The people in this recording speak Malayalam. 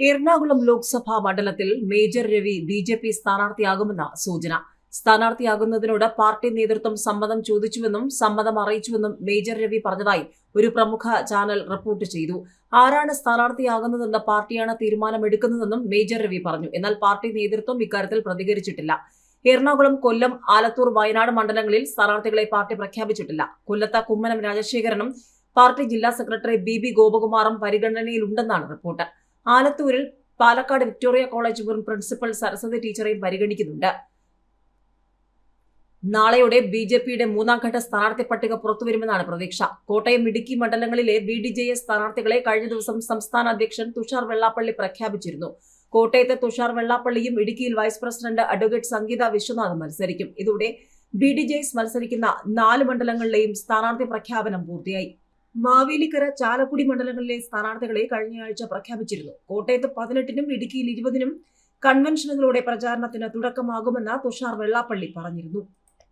എറണാകുളം ലോക്സഭാ മണ്ഡലത്തിൽ major Ravi B J P സ്ഥാനാർത്ഥിയാകുമെന്ന സൂചന. സ്ഥാനാർത്ഥിയാകുന്നതിനോട് പാർട്ടി നേതൃത്വം സമ്മതം ചോദിച്ചുവെന്നും സമ്മതം അറിയിച്ചുവെന്നും മേജർ രവി പറഞ്ഞതായി ഒരു പ്രമുഖ ചാനൽ റിപ്പോർട്ട് ചെയ്തു. ആരാണ് സ്ഥാനാർത്ഥിയാകുന്നതെന്ന് പാർട്ടിയാണ് തീരുമാനമെടുക്കുന്നതെന്നും മേജർ രവി പറഞ്ഞു. എന്നാൽ പാർട്ടി നേതൃത്വം ഇക്കാര്യത്തിൽ പ്രതികരിച്ചിട്ടില്ല. എറണാകുളം കൊല്ലം ആലത്തൂർ വയനാട് മണ്ഡലങ്ങളിൽ സ്ഥാനാർത്ഥികളെ പാർട്ടി പ്രഖ്യാപിച്ചിട്ടില്ല. കൊല്ലത്ത് കുമ്മനം രാജശേഖരനും പാർട്ടി ജില്ലാ സെക്രട്ടറി ബി ബി ഗോപകുമാറും പരിഗണനയിലുണ്ടെന്നാണ് റിപ്പോർട്ട്. ആലത്തൂരിൽ പാലക്കാട് വിക്ടോറിയ കോളേജ് മുൻ പ്രിൻസിപ്പൽ സരസ്വതി ടീച്ചറെയും പരിഗണിക്കുന്നുണ്ട്. നാളെയോടെ ബി ജെ പിയുടെ മൂന്നാം ഘട്ട സ്ഥാനാർത്ഥി പട്ടിക പുറത്തുവരുമെന്നാണ് പ്രതീക്ഷ. കോട്ടയം ഇടുക്കി മണ്ഡലങ്ങളിലെ ബി ഡി ജെ എസ് സ്ഥാനാർത്ഥികളെ കഴിഞ്ഞ ദിവസം സംസ്ഥാന അധ്യക്ഷൻ തുഷാർ വെള്ളാപ്പള്ളി പ്രഖ്യാപിച്ചിരുന്നു. കോട്ടയത്തെ തുഷാർ വെള്ളാപ്പള്ളിയും ഇടുക്കിയിൽ vice president advocate Sangeetha Viswanath മത്സരിക്കും. ഇതോടെ ബി ഡി ജെ എസ് മത്സരിക്കുന്ന നാല് മണ്ഡലങ്ങളിലെയും സ്ഥാനാർത്ഥി പ്രഖ്യാപനം പൂർത്തിയായി. മാവേലിക്കര ചാലക്കുടി മണ്ഡലങ്ങളിലെ സ്ഥാനാർത്ഥികളെ കഴിഞ്ഞയാഴ്ച പ്രഖ്യാപിച്ചിരുന്നു. കോട്ടയത്ത് പതിനെട്ടിനും ഇടുക്കിയിൽ ഇരുപതിനും കൺവെൻഷനുകളുടെ പ്രചാരണത്തിന് തുടക്കമാകുമെന്ന് തുഷാർ വെള്ളാപ്പള്ളി പറഞ്ഞിരുന്നു.